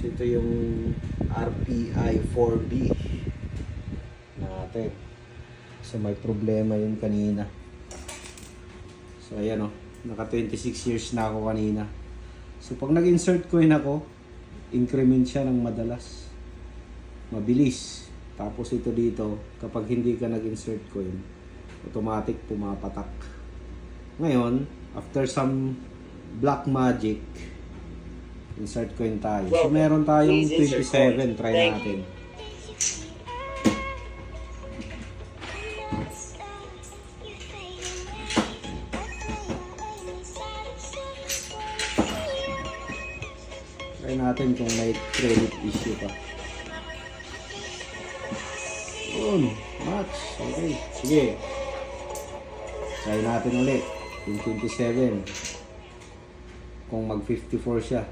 So ito yung RPI 4B natin. So may problema yun kanina. So ayan o, naka 26 years na ako kanina. So pag nag-insert coin ako, increment siya ng madalas. Mabilis. Tapos ito dito, kapag hindi ka nag-insert coin, automatic pumapatak. Ngayon, after some black magic, insert coin tayo. So meron tayong Please insert 27, coin. try natin. Try natin kung may credit issue pa. Yun, match. Okay, sige. Try natin ulit. Yung 27. Kung mag 54 siya.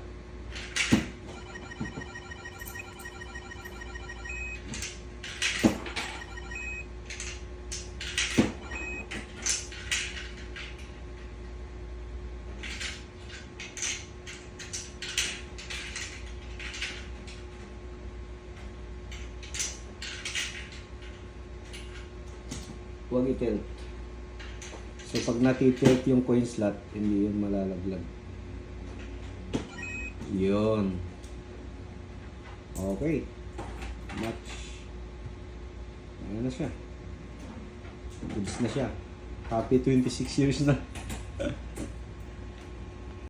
Huwag i-tilt. So pag natitilt yung coin slot, hindi yun malalaglag. Yun. Okay. Match. Ayan na siya. Goods na siya. Happy 26 years na.